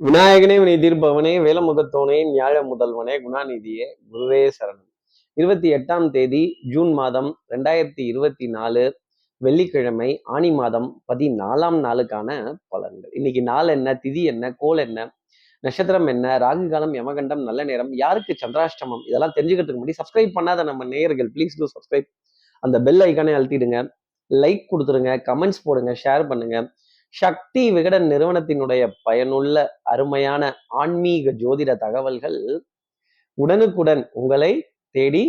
விநாயகனே வினை தீர்ப்பவனே வேலமுகத்தோனே நியாய முதல்வனே குணாநிதியே குருவே சரணன் இருபத்தி எட்டாம் தேதி ஜூன் மாதம் ரெண்டாயிரத்தி இருபத்தி நாலு வெள்ளிக்கிழமை ஆணி மாதம் பதினாலாம் நாளுக்கான பலன்கள். இன்னைக்கு நாள் என்ன திதி என்ன கோல் என்ன நட்சத்திரம் என்ன ராகு காலம் யமகண்டம் நல்ல நேரம் யாருக்கு சந்திராஷ்டமம் இதெல்லாம் தெரிஞ்சுக்கிறதுக்கு முன்னாடி சப்ஸ்கிரைப் பண்ணாத நம்ம நேயர்கள் ப்ளீஸ் டூ சப்ஸ்கிரைப் அந்த பெல் ஐக்கானே அழுத்திடுங்க. லைக் கொடுத்துருங்க கமெண்ட்ஸ் போடுங்க ஷேர் பண்ணுங்க. சக்தி விகடன் நிறுவனத்தினுடைய பயனுள்ள அருமையான ஆன்மீக ஜோதிட தகவல்கள் உடனுக்குடன் உங்களை தேடி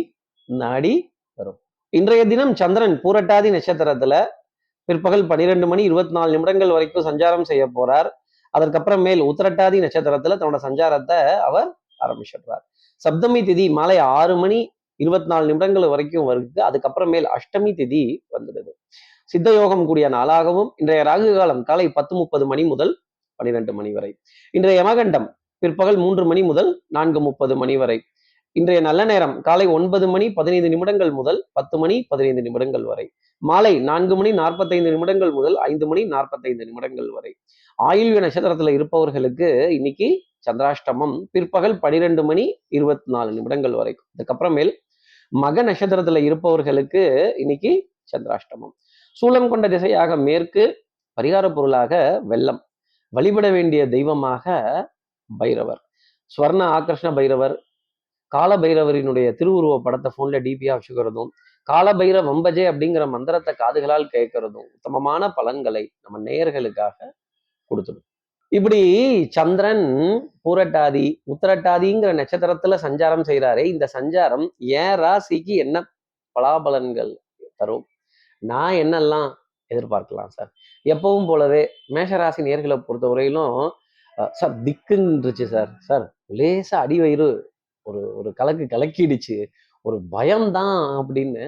நாடி வரும். இன்றைய தினம் சந்திரன் பூரட்டாதி நட்சத்திரத்துல பிற்பகல் பனிரெண்டு மணி இருபத்தி நாலு நிமிடங்கள் வரைக்கும் சஞ்சாரம் செய்ய போறார். அதற்கப்புறமேல் உத்திரட்டாதி நட்சத்திரத்துல தன்னோட சஞ்சாரத்தை அவர் ஆரம்பிச்சிடுறார். சப்தமி திதி மாலை ஆறு மணி இருபத்தி நாலு நிமிடங்கள் வரைக்கும் வருது. அதுக்கப்புறமேல் அஷ்டமி திதி வந்துடுது. சித்த யோகம் கூடிய நாளாகவும் இன்றைய ராகு காலம் காலை பத்து முப்பது மணி முதல் பனிரெண்டு மணி வரை. இன்றைய யமகண்டம் பிற்பகல் மூன்று மணி முதல் நான்கு முப்பது மணி வரை. இன்றைய நல்ல நேரம் காலை ஒன்பது மணி பதினைந்து நிமிடங்கள் முதல் பத்து மணி பதினைந்து நிமிடங்கள் வரை. மாலை நான்கு மணி நாற்பத்தைந்து நிமிடங்கள் முதல் ஐந்து மணி நாற்பத்தைந்து நிமிடங்கள் வரை. ஆயுள்ய நட்சத்திரத்துல இருப்பவர்களுக்கு இன்னைக்கு சந்திராஷ்டமம் பிற்பகல் பனிரெண்டு மணி இருபத்தி நாலு நிமிடங்கள் வரை. அதுக்கப்புறமேல் மக நட்சத்திரத்துல இருப்பவர்களுக்கு இன்னைக்கு சந்திராஷ்டமம். சூலம் கொண்ட திசையாக மேற்கு பரிகார பொருளாக வெள்ளம். வழிபட வேண்டிய தெய்வமாக பைரவர். ஸ்வர்ண ஆகர்ஷ்ண பைரவர் கால பைரவரினுடைய திருவுருவ படத்தை போன்ல டிபியா வச்சுக்கிறதும் கால பைரவ வம்பஜே அப்படிங்கிற மந்திரத்தை காதுகளால் கேட்கறதும் உத்தமமான பலன்களை நம்ம நேயர்களுக்காக கொடுத்துடும். இப்படி சந்திரன் பூரட்டாதி உத்தரட்டாதிங்கிற நட்சத்திரத்துல சஞ்சாரம் செய்கிறாரே இந்த சஞ்சாரம் ஏன் ராசிக்கு என்ன பலாபலன்கள் தரும்? நான் என்னெல்லாம் எதிர்பார்க்கலாம் சார்? எப்பவும் போலவே மேஷராசி நேர்களை பொறுத்தவரையிலும் சார் திக்குன்றுச்சு சார். சார் லேசா அடி வயிறு ஒரு ஒரு கலக்கு கலக்கிடுச்சு. ஒரு பயம்தான் அப்படின்னு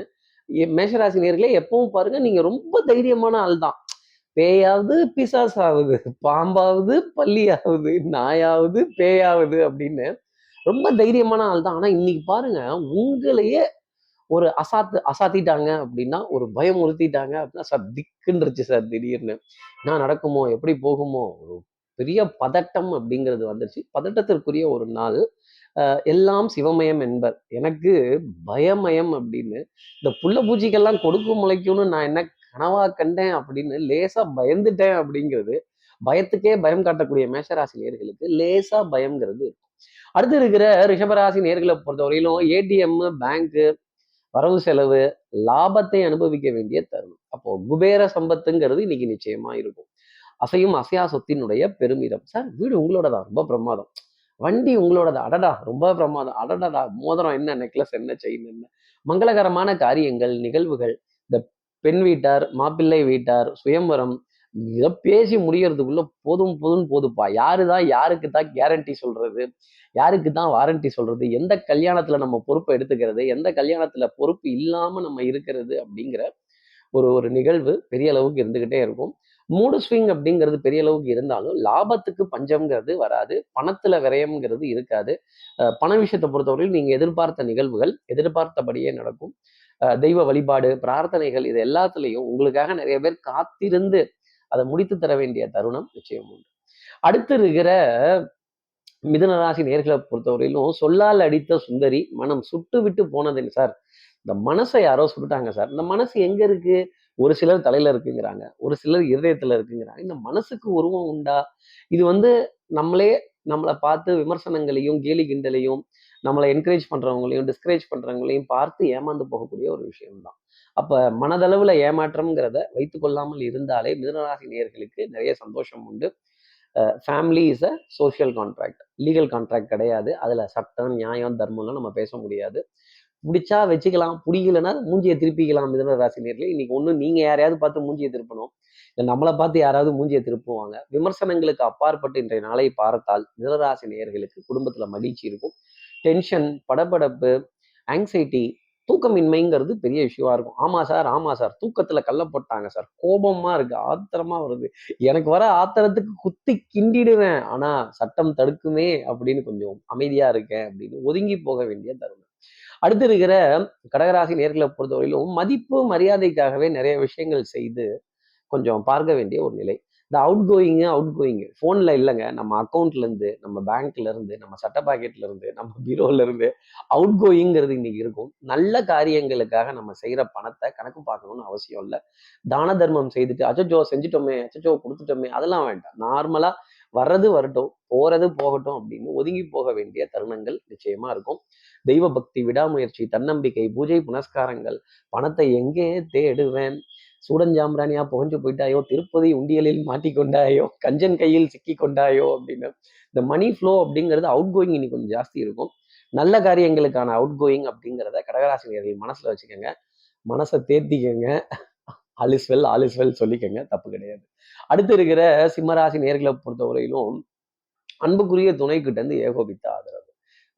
மேஷராசி நேர்களே எப்பவும் பாருங்க நீங்க ரொம்ப தைரியமான ஆள் தான். பேயாவது பிசாஸ் ஆகுது பாம்பாவது பள்ளியாவது நாயாவது பேயாவது அப்படின்னு ரொம்ப தைரியமான ஆள் தான். ஆனா இன்னைக்கு பாருங்க உங்களையே ஒரு அசாத்து அசாத்திட்டாங்க அப்படின்னா ஒரு பயம் உறுத்திட்டாங்க அப்படின்னா சார் திக்குன்றுச்சு சார் திடீர்னு. நான் நடக்குமோ எப்படி போகுமோ ஒரு பெரிய பதட்டம் அப்படிங்கிறது வந்துருச்சு. பதட்டத்திற்குரிய ஒரு நாள் எல்லாம் சிவமயம் என்பர். எனக்கு பயமயம் அப்படின்னு இந்த புள்ள பூஜைக்கெல்லாம் கொடுக்கும் முளைக்கும்னு நான் என்ன கனவா கண்டேன் அப்படின்னு லேசா பயந்துட்டேன் அப்படிங்கிறது பயத்துக்கே பயம் காட்டக்கூடிய மேஷராசி நேர்களுக்கு லேசா பயம்ங்கிறது இருக்கும். அடுத்து இருக்கிற ரிஷபராசி நேர்களை பொறுத்தவரையிலும் ஏடிஎம் பேங்க்கு வரவு செலவு லாபத்தை அனுபவிக்க வேண்டிய தருணம். அப்போ குபேர சம்பத்துங்கிறது இன்னைக்கு நிச்சயமா இருக்கும். அசையும் அசையா சொத்தினுடைய பெருமிதம். சார் வீடு உங்களோட தான் ரொம்ப பிரமாதம். வண்டி உங்களோடது? அடடா ரொம்ப பிரமாதம். அடடடா மோதிரம் என்ன? நெக்லஸ் என்ன? செயின் என்ன? மங்களகரமான காரியங்கள் நிகழ்வுகள். இந்த பெண் வீட்டார் மாப்பிள்ளை வீட்டார் சுயம்பரம் இதை பேசி முடிகிறதுக்குள்ள போதும் போதும் போதுப்பா. யாரு தான் யாருக்கு தான் கேரண்டி சொல்றது? யாருக்கு தான் வாரண்டி சொல்றது? எந்த கல்யாணத்துல நம்ம பொறுப்பை எடுத்துக்கிறது? எந்த கல்யாணத்துல பொறுப்பு இல்லாம நம்ம இருக்கிறது? அப்படிங்கிற ஒரு ஒரு நிகழ்வு பெரிய அளவுக்கு இருந்துகிட்டே இருக்கும். மூடு ஸ்விங் அப்படிங்கிறது பெரிய அளவுக்கு இருந்தாலும் லாபத்துக்கு பஞ்சம்ங்கிறது வராது. பணத்துல விரயம்ங்கிறது இருக்காது. பண விஷயத்தை பொறுத்தவரையில் நீங்க எதிர்பார்த்த நிகழ்வுகள் எதிர்பார்த்தபடியே நடக்கும். தெய்வ வழிபாடு பிரார்த்தனைகள் இது எல்லாத்துலேயும் உங்களுக்காக நிறைய பேர் காத்திருந்து அதை முடித்து தர வேண்டிய தருணம் நிச்சயம் உண்டு. அடுத்து இருக்கிற மிதனராசி நேர்களை பொறுத்தவரையிலும் சொல்லால் அடித்த சுந்தரி மனம் சுட்டு விட்டு போனதுங்க சார். இந்த மனசை யாரோ சுட்டுட்டாங்க சார். இந்த மனசு எங்க இருக்கு? ஒரு சிலர் தலையில இருக்குங்கிறாங்க. ஒரு சிலர் இருதயத்துல இருக்குங்கிறாங்க. இந்த மனசுக்கு உருவம் உண்டா? இது வந்து நம்மளே நம்மளை பார்த்து விமர்சனங்களையும் கேலி கிண்டலையும் நம்மளை என்கரேஜ் பண்றவங்களையும் டிஸ்கரேஜ் பண்றவங்களையும் பார்த்து ஏமாந்து போகக்கூடிய ஒரு விஷயம்தான். அப்போ மனதளவில் ஏமாற்றம்ங்கிறத வைத்து கொள்ளாமல் இருந்தாலே மிதனராசி நேர்களுக்கு நிறைய சந்தோஷம் உண்டு. Family is a social contract legal contract கிடையாது. அதில் சட்டம் நியாயம் தர்மம்லாம் நம்ம பேச முடியாது. பிடிச்சா வச்சுக்கலாம். பிடிக்கலன்னா மூஞ்சியை திருப்பிக்கலாம் மிதன ராசி நேரில் இன்னைக்கு ஒன்று நீங்கள் யாரையாவது பார்த்து மூஞ்சியை திருப்பணும். இல்லை நம்மளை பார்த்து யாராவது மூஞ்சியை திருப்புவாங்க. விமர்சனங்களுக்கு அப்பாற்பட்டு இன்றைய நாளை பார்த்தால் மிதனராசி நேர்களுக்கு குடும்பத்தில் மகிழ்ச்சி இருக்கும். டென்ஷன் படபடப்பு ஆங்ஸைட்டி தூக்கமின்மைங்கிறது பெரிய விஷயமா இருக்கும். ஆமா சார் ஆமா சார். தூக்கத்துல கல்ல போட்டாங்க சார். கோபமா இருக்கு. ஆத்திரமா வருது. எனக்கு வர ஆத்திரத்துக்கு குத்தி கிண்டிடுவேன். ஆனா சட்டம் தடுக்குமே அப்படின்னு கொஞ்சம் அமைதியா இருக்கேன் அப்படின்னு ஒதுங்கி போக வேண்டிய தருணம். அடுத்து இருக்கிற கடகராசி நேர்களை பொறுத்தவரையிலும் மதிப்பு மரியாதைக்காகவே நிறைய விஷயங்கள் செய்து கொஞ்சம் பார்க்க வேண்டிய ஒரு நிலை. இந்த அவுட் கோயிங்கு அவுட் கோயிங்கு ஃபோனில் இல்லைங்க. நம்ம அக்கௌண்ட்லேருந்து நம்ம பேங்க்லேருந்து நம்ம சட்ட பாக்கெட்லேருந்து நம்ம பீரோலேருந்து அவுட் கோயிங்கிறது இன்னைக்கு இருக்கும். நல்ல காரியங்களுக்காக நம்ம செய்கிற பணத்தை கணக்கு பார்க்கணும்னு அவசியம் இல்லை. தான தர்மம் செய்துட்டு அச்சச்சோ செஞ்சுட்டோமே அச்சச்சோ கொடுத்துட்டோமே அதெல்லாம் வேண்டாம். நார்மலாக வர்றது வரட்டும் போறது போகட்டும் அப்படின்னு ஒதுங்கி போக வேண்டிய தருணங்கள் நிச்சயமா இருக்கும். தெய்வ பக்தி விடாமுயற்சி தன்னம்பிக்கை பூஜை புனஸ்காரங்கள் பணத்தை எங்கே தேடுவேன்? சூடஞ்சாம்பிராணியா புகஞ்சு போயிட்டாயோ திருப்பதி உண்டியலில் மாட்டிக்கொண்டாயோ கஞ்சன் கையில் சிக்கி கொண்டாயோ அப்படின்னு. இந்த மணி ஃப்ளோ அப்படிங்கிறது அவுட் கோயிங் இன்னைக்கு கொஞ்சம் ஜாஸ்தி இருக்கும். நல்ல காரியங்களுக்கான அவுட் கோயிங் அப்படிங்கிறத கடகராசினியர்கள் மனசுல வச்சுக்கோங்க. மனசை தேர்த்திக்கங்க all is well all is well சொல்லிக்கங்க. தப்பு கிடையாது. அடுத்து இருக்கிற சிம்மராசி நேர்களை பொறுத்தவரையிலும் அன்புக்குரிய துணை கிட்ட இருந்து ஏகோபித்த ஆதரவு.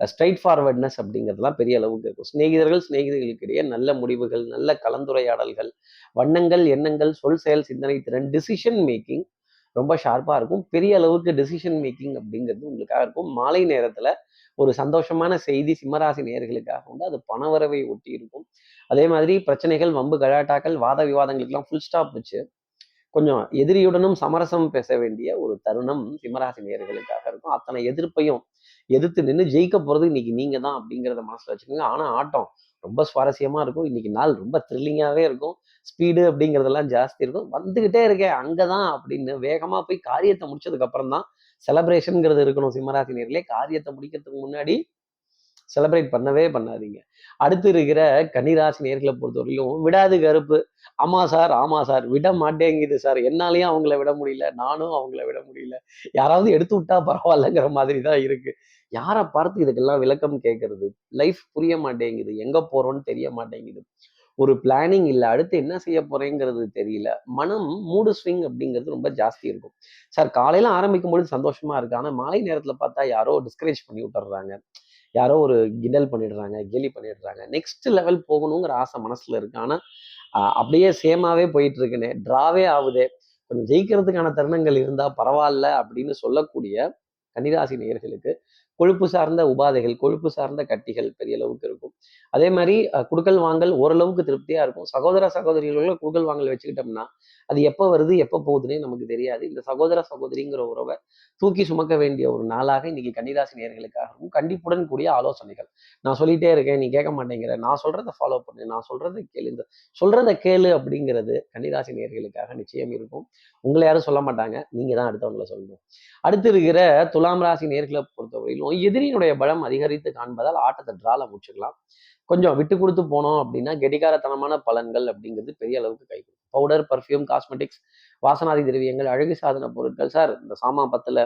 ஸ்ட்ரைட் ஃபார்வர்ட்னஸ் அப்படிங்கிறதுலாம் பெரிய அளவுக்கு இருக்கும். சிநேகிதர்கள் சிநேகிதர்களுக்கிடையே நல்ல முடிவுகள் நல்ல கலந்துரையாடல்கள் வண்ணங்கள் எண்ணங்கள் சொல் செயல் சிந்தனை திறன் டிசிஷன் மேக்கிங் ரொம்ப ஷார்ப்பாக இருக்கும். பெரிய அளவுக்கு டெசிஷன் மேக்கிங் அப்படிங்கிறது உங்களுக்காக இருக்கும். மாலை நேரத்தில் ஒரு சந்தோஷமான செய்தி சிம்மராசி நேர்களுக்காக உண்டு. அது பணவரவை ஒட்டி இருக்கும். அதே மாதிரி பிரச்சனைகள் வம்பு கலாட்டாக்கள் வாத விவாதங்களுக்கெல்லாம் ஃபுல் ஸ்டாப் வச்சு கொஞ்சம் எதிரியுடனும் சமரசம் பேச வேண்டிய ஒரு தருணம் சிம்மராசி நேர்களுக்காக இருக்கும். அத்தனை எதிர்ப்பையும் எதிர்த்து நின்று ஜெயிக்க போகிறது இன்னைக்கு நீங்கள் தான் அப்படிங்கிறத மனசில் வச்சுக்கோங்க. ஆனால் ஆட்டம் ரொம்ப சுவாரஸ்யமா இருக்கும். இன்னைக்கு நாள் ரொம்ப த்ரில்லிங்காகவே இருக்கும். ஸ்பீடு அப்படிங்கிறதெல்லாம் ஜாஸ்தி இருக்கும். வந்துக்கிட்டே இருக்கேன் அங்கே தான் அப்படின்னு வேகமாக போய் காரியத்தை முடிச்சதுக்கப்புறம் தான் செலப்ரேஷனுங்கிறது இருக்கணும். சிம்மராசி நேர்களே காரியத்தை முடிக்கிறதுக்கு முன்னாடி செலப்ரேட் பண்ணவே பண்ணாதீங்க. அடுத்து இருக்கிற கன்னிராசி நேர்களை பொறுத்தவரையிலும் விடாது கருப்பு. ஆமா சார் ஆமா சார். விட மாட்டேங்குது சார். என்னாலையும் அவங்கள விட முடியல. நானும் அவங்கள விட முடியல. யாராவது எடுத்து விட்டா பரவாயில்லங்கிற மாதிரி தான் இருக்கு. யாரை பார்த்து இதுக்கெல்லாம் விளக்கம் கேட்கறது லைஃப் புரிய மாட்டேங்குது. எங்க போகிறோன்னு தெரிய மாட்டேங்குது. ஒரு பிளானிங் இல்லை. அடுத்து என்ன செய்ய போறேங்கிறது தெரியல. மனம் மூடு ஸ்விங் அப்படிங்கிறது ரொம்ப ஜாஸ்தி இருக்கும். சார் காலையில ஆரம்பிக்கும் பொழுது சந்தோஷமா இருக்கு. ஆனா மாலை நேரத்துல பார்த்தா யாரோ டிஸ்கரேஜ் பண்ணி விட்டுறாங்க. யாரோ ஒரு கிண்டல் பண்ணிடுறாங்க கேலி பண்ணிடுறாங்க. நெக்ஸ்ட் லெவல் போகணுங்கிற ஆசை மனசுல இருக்கு. ஆனா அப்படியே சேமாவே போயிட்டு இருக்குன்னு ட்ராவே ஆகுதே. கொஞ்சம் ஜெயிக்கிறதுக்கான தருணங்கள் இருந்தா பரவாயில்ல அப்படின்னு சொல்லக்கூடிய கன்னிராசி நேயர்களுக்கு கொழுப்பு சார்ந்த உபாதைகள் கொழுப்பு சார்ந்த கட்டிகள் பெரிய அளவுக்கு இருக்கும். அதே மாதிரி குடுக்கல் வாங்கல் ஓரளவுக்கு திருப்தியா இருக்கும். சகோதர சகோதரிகளோட குடுக்கல் வாங்கல் வச்சுக்கிட்டோம்னா அது எப்போ வருது எப்போ போகுதுன்னே நமக்கு தெரியாது. இந்த சகோதர சகோதரிங்கிற உறவை தூக்கி சுமக்க வேண்டிய ஒரு நாளாக இன்னைக்கு கன்னிராசி நேர்களுக்காகவும் கண்டிப்புடன் கூடிய ஆலோசனைகள். நான் சொல்லிட்டே இருக்கேன் நீ கேட்க மாட்டேங்கிற. நான் சொல்றத ஃபாலோ பண்ணு. நான் சொல்றத கேளு. இந்த சொல்றத கேளு அப்படிங்கிறது கன்னிராசி நேர்களுக்காக நிச்சயம் இருக்கும். உங்களை யாரும் சொல்ல மாட்டாங்க. நீங்க தான் அடுத்தவங்களை சொல்லணும். அடுத்து இருக்கிற துலாம் ராசி நேர்களை பொறுத்தவரையிலும் எதிரியினுடைய பலம் அதிகரித்து காண்பதால் ஆட்டத்தை டிரால முடிச்சுக்கலாம். கொஞ்சம் விட்டு கொடுத்து போனோம் அப்படின்னா கெடிகாரத்தனமான பலன்கள் அப்படிங்கிறது பெரிய அளவுக்கு கை பவுடர் பர்ஃப்யூம் காஸ்மெட்டிக்ஸ் வாசனாதி திரவியங்கள் அழகு சாதன பொருட்கள். சார் இந்த சாமான் பத்தில்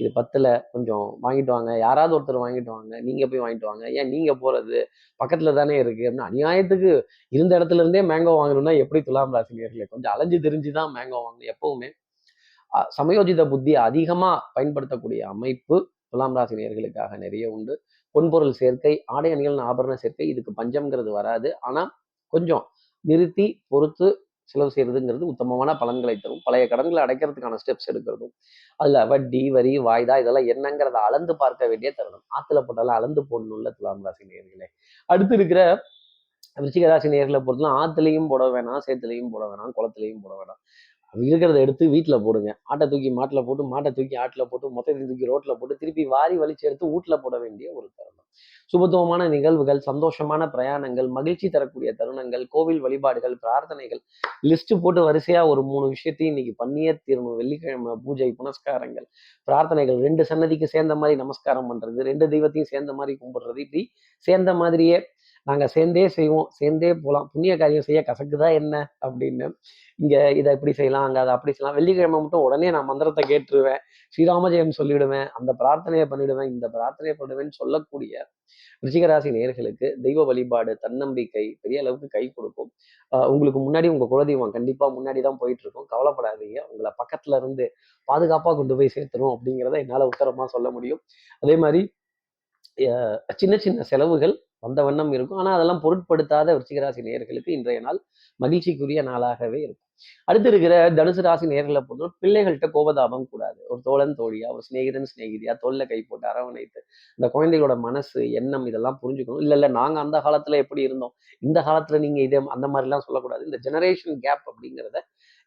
இது பத்தில் கொஞ்சம் வாங்கிட்டு வாங்க. யாராவது ஒருத்தர் வாங்கிட்டு வாங்க. நீங்கள் போய் வாங்கிட்டு வாங்க. ஏன் நீங்கள் போகிறது பக்கத்தில் தானே இருக்குது அப்படின்னு அநியாயத்துக்கு இருந்த இடத்துல இருந்தே மேங்கோ வாங்கணும்னா எப்படி துலாம் ராசினியர்களே? கொஞ்சம் அலைஞ்சு தெரிஞ்சு தான் மேங்கோ வாங்கணும் எப்பவுமே. சமயோஜித புத்தி அதிகமாக பயன்படுத்தக்கூடிய அமைப்பு துலாம் ராசி நேர்களுக்காக நிறைய உண்டு. பொன்பொருள் சேர்க்கை ஆடை அணிகள் ஆபரண சேர்க்கை இதுக்கு பஞ்சம்ங்கிறது வராது. ஆனால் கொஞ்சம் நிறுத்தி பொறுத்து செலவு செய்யறதுங்கிறது உத்தமமான பலன்களை தரும். பழைய கடன்களை அடைக்கிறதுக்கான ஸ்டெப்ஸ் எடுக்கிறதும் அதில் வட்டி வரி வாய்தா இதெல்லாம் என்னங்கிறத அளந்து பார்க்க வேண்டிய தருணம். ஆற்றுல போட்டாலும் அளந்து போடணும்ல துலாம் ராசி நேர்களே அடுத்து இருக்கிற விருச்சிகராசி நேர்களை பொறுத்தலாம் ஆற்றுலையும் போட வேணாம் சேத்துலையும் போட வேணாம் குளத்துலையும் போட வேணாம். இருக்கிறத எடுத்து வீட்டில் போடுங்க. ஆட்டை தூக்கி மாட்டில் போட்டு மாட்டை தூக்கி ஆட்டில் போட்டு மொத்தத்தை தூக்கி ரோட்டில் போட்டு திருப்பி வாரி வலிச்சு எடுத்து வீட்டில் போட வேண்டிய ஒரு தருணம். சுபத்துவமான நிகழ்வுகள் சந்தோஷமான பிரயாணங்கள் மகிழ்ச்சி தரக்கூடிய தருணங்கள் கோவில் வழிபாடுகள் பிரார்த்தனைகள் லிஸ்ட் போட்டு வரிசையா ஒரு மூணு விஷயத்தையும் இன்னைக்கு பண்ணியே தீரணும் வெள்ளிக்கிழமை பூஜை புனஸ்காரங்கள் பிரார்த்தனைகள் ரெண்டு சன்னதிக்கு சேர்ந்த மாதிரி நமஸ்காரம் பண்றது ரெண்டு தெய்வத்தையும் சேர்ந்த மாதிரி கும்பிடுறது இப்படி சேர்ந்த மாதிரியே நாங்கள் சேர்ந்தே செய்வோம். சேர்ந்தே போகலாம் புண்ணிய காரியம் செய்ய கசக்குதா என்ன? அப்படின்னு. இங்கே இதை இப்படி செய்யலாம். அங்கே அதை அப்படி செய்யலாம். வெள்ளிக்கிழமை மட்டும் உடனே நான் மந்திரத்தை கேட்டுருவேன். ஸ்ரீராமஜெயம் சொல்லிவிடுவேன் அந்த பிரார்த்தனையை பண்ணிவிடுவேன் இந்த பிரார்த்தனையை பண்ணுவேன்னு சொல்லக்கூடிய ரிஷிகராசி நேர்களுக்கு தெய்வ வழிபாடு தன்னம்பிக்கை பெரிய அளவுக்கு கை கொடுக்கும். உங்களுக்கு முன்னாடி உங்கள் குலதெய்வம் கண்டிப்பாக முன்னாடி தான் போயிட்டு இருக்கும் கவலைப்படாதீங்க. உங்களை பக்கத்துல இருந்து பாதுகாப்பாக கொண்டு போய் சேர்த்துரும் அப்படிங்கிறத என்னால் உத்தரமாக சொல்ல முடியும். அதே மாதிரி சின்ன சின்ன செலவுகள் வந்த வண்ணம் இருக்கும். ஆனால் அதெல்லாம் பொருட்படுத்தாத விருச்சிகராசி நேர்களுக்கு இன்றைய நாள் மகிழ்ச்சிக்குரிய நாளாகவே இருக்கும். அடுத்து இருக்கிற தனுசு ராசி நேர்களை பொறுத்தவரை பிள்ளைகள்கிட்ட கோபதாபம் கூடாது. ஒரு தோழன் தோழியா ஒரு சிநேகிதன் சிநேகிதியா தொல்ல கை போட்டு அரவணைத்து இந்த குழந்தைகளோட மனசு எண்ணம் இதெல்லாம் புரிஞ்சுக்கணும். இல்ல இல்ல நாங்க அந்த காலத்துல எப்படி இருந்தோம்? இந்த காலத்துல நீங்க இதே அந்த மாதிரிலாம் சொல்லக்கூடாது. இந்த ஜெனரேஷன் கேப் அப்படிங்கிறத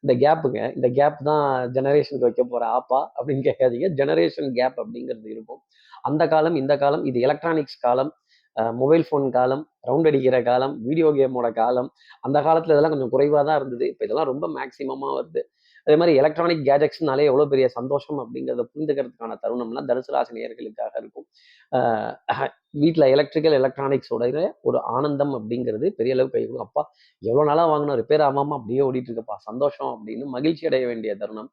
இந்த கேப்புங்க இந்த கேப் தான் ஜெனரேஷனுக்கு வைக்க போற ஆப்பா அப்படின்னு கேட்காதீங்க. ஜெனரேஷன் கேப் அப்படிங்கிறது இருக்கும். அந்த காலம் இந்த காலம் இது எலக்ட்ரானிக்ஸ் காலம் மொபைல் ஃபோன் காலம் ரவுண்ட் அடிக்கிற காலம் வீடியோ கேமோட காலம் அந்த காலத்தில் இதெல்லாம் கொஞ்சம் குறைவாக தான் இருந்தது. இப்போ இதெல்லாம் ரொம்ப மேக்ஸிமமாக வருது. அதே மாதிரி எலக்ட்ரானிக் கேஜெட்ஸ்னாலே எவ்வளோ பெரிய சந்தோஷம் அப்படிங்கிறத புரிந்துக்கிறதுக்கான தருணம்லாம் தனுசு ராசி இருக்கும். வீட்டில் எலக்ட்ரிக்கல் எலக்ட்ரானிக்ஸோட ஒரு ஆனந்தம் அப்படிங்கிறது பெரிய அளவு கை கொடுக்கும் அப்பா எவ்வளோ நாளாக வாங்கினோம் ரிப்பேர் ஆகாமல் அப்படியே ஓடிட்டு இருக்கப்பா. சந்தோஷம் அப்படின்னு மகிழ்ச்சி அடைய வேண்டிய தருணம்.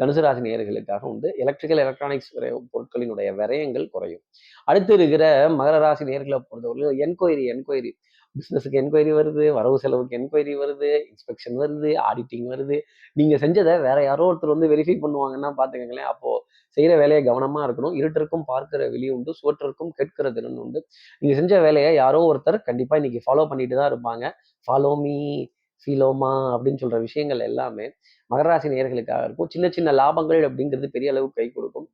தனுசு ராசி நேயர்களுக்காக உண்டு. எலக்ட்ரிக்கல் எலக்ட்ரானிக்ஸ் பொருட்களினுடைய விரயங்கள் குறையும். அடுத்து இருக்கிற மகர ராசி நேர்களை பொறுத்தவரை என்கொயரி என்கொயரி பிஸ்னஸுக்கு என்கொயரி வருது வரவு செலவுக்கு என்கொயரி வருது இன்ஸ்பெக்ஷன் வருது ஆடிட்டிங் வருது. நீங்கள் செஞ்சதை வேற யாரோ ஒருத்தர் வந்து வெரிஃபை பண்ணுவாங்கன்னா பார்த்துக்கங்களேன். அப்போது செய்கிற வேலையை கவனமாக இருக்கணும். இருட்டிற்கும் பார்க்கிற வெளி உண்டு சுவற்றிற்கும் கேட்கிற திறன் உண்டு. நீங்கள் செஞ்ச வேலையை யாரோ ஒருத்தர் கண்டிப்பாக இன்னைக்கு ஃபாலோ பண்ணிட்டு தான் இருப்பாங்க. ஃபாலோ மீ சீலோமா அப்படின்னு சொல்ற விஷயங்கள் எல்லாமே மகராசி நேர்களுக்காக இருக்கும். சின்ன சின்ன லாபங்கள் அப்படிங்கிறது பெரிய அளவுக்கு கை கொடுக்கும்.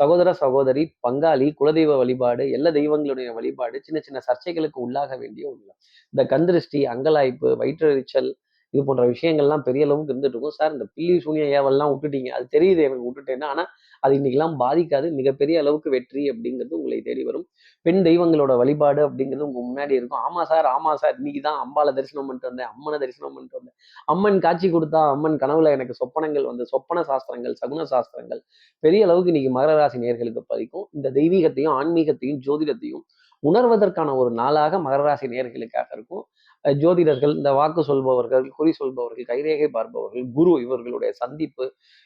சகோதர சகோதரி பங்காளி குலதெய்வ வழிபாடு எல்லா தெய்வங்களுடைய வழிபாடு சின்ன சின்ன சர்ச்சைகளுக்கு உள்ளாக வேண்டிய ஒன்று இந்த கந்திருஷ்டி அங்கலாய்ப்பு வயிற்றெரிச்சல் இது போன்ற விஷயங்கள்லாம் பெரிய அளவுக்கு இருந்துட்டு இருக்கும் சார் இந்த பில்லி சூனிய ஏவல்லாம் விட்டுட்டீங்க. அது தெரியுது எனக்கு விட்டுட்டேன்னா. ஆனால் அது இன்னைக்கெல்லாம் பாதிக்காது. மிகப்பெரிய அளவுக்கு வெற்றி அப்படிங்கிறது உங்களை தேடி வரும். பெண் தெய்வங்களோட வழிபாடு அப்படிங்கிறது உங்க முன்னாடி இருக்கும். ஆமா சார் ஆமா சார். இன்னைக்கு தான் அம்பாவை தரிசனம் பண்ணிட்டு வந்தேன். அம்மனை தரிசனம் பண்ணிட்டு வந்தேன். அம்மன் காட்சி கொடுத்தா அம்மன் கனவுல எனக்கு சொப்பனங்கள் வந்து சொப்பன சாஸ்திரங்கள் சகுன சாஸ்திரங்கள் பெரிய அளவுக்கு இன்னைக்கு மகர ராசி நேர்களுக்கு பதிக்கும். இந்த தெய்வீகத்தையும் ஆன்மீகத்தையும் ஜோதிடத்தையும் உணர்வதற்கான ஒரு நாளாக மகர ராசி நேர்களுக்காக இருக்கும். ஜோதிடர்கள் இந்த வாக்கு சொல்பவர்கள் குறி சொல்பவர்கள் கைரேகை பார்ப்பவர்கள் குரு இவர்களுடைய சந்திப்பு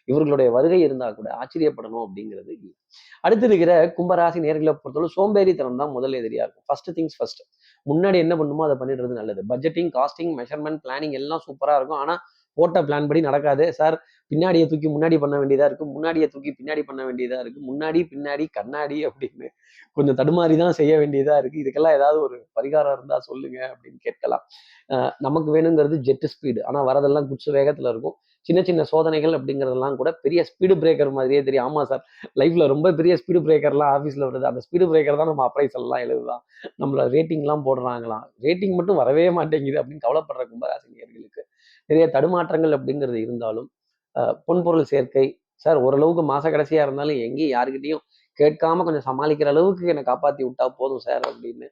இவர்களுடைய வருகை இருந்தால் கூட ஆச்சரியப்படணும் அப்படிங்கிறது அடுத்து இருக்கிற கும்பராசி நேர்களை பொறுத்தவரை சோம்பேறித்தனம் தான் முதல் எதிரியா இருக்கும். ஃபர்ஸ்ட் திங்ஸ் ஃபர்ஸ்ட் முன்னாடி என்ன பண்ணுமோ அதை பண்ணிடுறது நல்லது. பட்ஜெட்டிங் காஸ்டிங் மெஷர்மெண்ட் பிளானிங் எல்லாம் சூப்பரா இருக்கும். ஆனா போட்ட பிளான் படி நடக்காது. சார் பின்னாடியை தூக்கி முன்னாடி பண்ண வேண்டியதா இருக்கு முன்னாடியை தூக்கி பின்னாடி பண்ண வேண்டியதா இருக்கு முன்னாடி பின்னாடி கண்ணாடி அப்படின்னு கொஞ்சம் தடுமாறி தான் செய்ய வேண்டியதா இருக்கு. இதுக்கெல்லாம் ஏதாவது ஒரு பரிகாரம் இருந்தா சொல்லுங்க அப்படின்னு கேட்கலாம். நமக்கு வேணுங்கிறது ஜெட் ஸ்பீடு ஆனா வரதெல்லாம் குச்சு வேகத்துல இருக்கும். சின்ன சின்ன சோதனைகள் அப்படிங்கிறதெல்லாம் கூட பெரிய ஸ்பீடு பிரேக்கர் மாதிரியே தெரியும். ஆமா சார் லைஃப்ல ரொம்ப பெரிய ஸ்பீடு பிரேக்கர்லாம் ஆஃபீஸ்ல வருது. அந்த ஸ்பீடு பிரேக்கர் தான் நம்ம அப்ரைஸ் எல்லாம் எழுதுதான். நம்மள ரேட்டிங்லாம் போடுறாங்களாம். ரேட்டிங் மட்டும் வரவே மாட்டேங்குது அப்படின்னு கவலைப்படுற கும்பராசினியர்களுக்கு நிறைய தடுமாற்றங்கள் அப்படிங்கிறது இருந்தாலும் பொன்பொருள் சேர்க்கை. சார் ஓரளவுக்கு மாச கடைசியா இருந்தாலும் எங்கேயும் யாருக்கிட்டையும் கேட்காம கொஞ்சம் சமாளிக்கிற அளவுக்கு என்னை காப்பாத்தி விட்டா போதும் சார் அப்படின்னு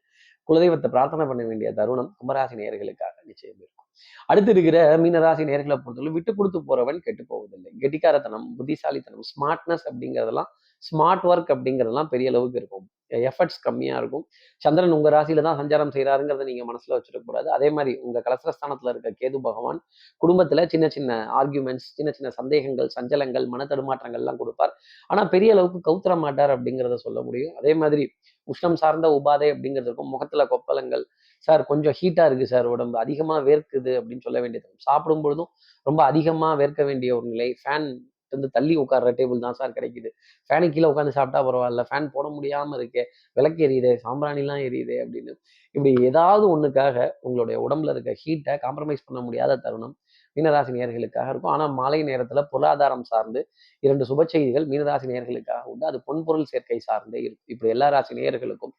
குலதெய்வத்தை பிரார்த்தனை பண்ண வேண்டிய தருணம் கும்பராசி நேர்களுக்காக நிச்சயம் இருக்கும். அடுத்து இருக்கிற மீனராசி நேர்களை பொறுத்தவரை விட்டு கொடுத்து போறவன் கெட்டு போவதில்லை. கெட்டிக்காரத்தனம் புத்திசாலித்தனம் ஸ்மார்ட்னஸ் அப்படிங்கிறதெல்லாம் ஸ்மார்ட் ஒர்க் அப்படிங்கிறதெல்லாம் பெரிய அளவுக்கு இருக்கும். எஃபர்ட்ஸ் கம்மியாக இருக்கும். சந்திரன் உங்கள் ராசியில தான் சஞ்சாரம் செய்கிறாருங்கிறத நீங்கள் மனசில் வச்சுருக்கக்கூடாது அதே மாதிரி உங்கள் கலசரஸ்தானத்தில் இருக்க கேது பகவான் குடும்பத்தில் சின்ன சின்ன ஆர்கியூமெண்ட்ஸ் சின்ன சின்ன சந்தேகங்கள் சஞ்சலங்கள் மன தடுமாற்றங்கள்லாம் கொடுப்பார். ஆனால் பெரிய அளவுக்கு கவுத்தர மாட்டார் அப்படிங்கிறத சொல்ல முடியும். அதே மாதிரி உஷ்ணம் சார்ந்த உபாதை அப்படிங்கிறது இருக்கும். முகத்துல கொப்பளங்கள். சார் கொஞ்சம் ஹீட்டாக இருக்குது சார். உடம்பு அதிகமாக வேர்க்குது அப்படின்னு சொல்ல வேண்டியது சாப்பிடும் பொழுதும் ரொம்ப அதிகமாக வேர்க்க வேண்டிய ஒரு நிலை. ஃபேன் வந்து தள்ளி உட்கார்ற டேபிள் தான் சார் கிடைக்குது. ஃபேனு கீழே உட்காந்து சாப்பிட்டா பரவாயில்ல. ஃபேன் போட முடியாமல் இருக்கே. விளக்கு எரியுதே சாம்பிராணிலாம் எரியுது அப்படின்னு. இப்படி ஏதாவது ஒன்றுக்காக உங்களுடைய உடம்புல இருக்க ஹீட்டை காம்ப்ரமைஸ் பண்ண முடியாத தருணம் மீனராசி நேர்களுக்காக இருக்கும். ஆனால் மாலை நேரத்தில் பொருளாதாரம் சார்ந்து இரண்டு சுப செய்திகள் மீனராசி நேர்களுக்காக உண்டு. அது பொன்பொருள் சேர்க்கை சார்ந்தே இருக்கும். இப்படி எல்லா ராசி நேர்களுக்கும்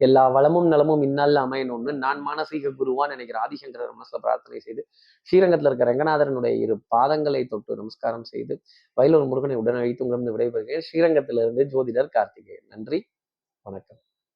எல்லா வளமும் நலமும் இந்நாளில் அமையணும்னு நான் மானசீக குருவான் நினைக்கிற ஆதிசங்கர மனசுல பிரார்த்தனை செய்து ஸ்ரீரங்கத்தில் இருக்க ரங்கநாதரனுடைய இரு பாதங்களை தொட்டு நமஸ்காரம் செய்து வயலூர் முருகனை உடனே வைத்து உங்களிடம் விடைபெறுகிறேன். ஸ்ரீரங்கத்திலிருந்து ஜோதிடர் கார்த்திகேயன். நன்றி. வணக்கம்.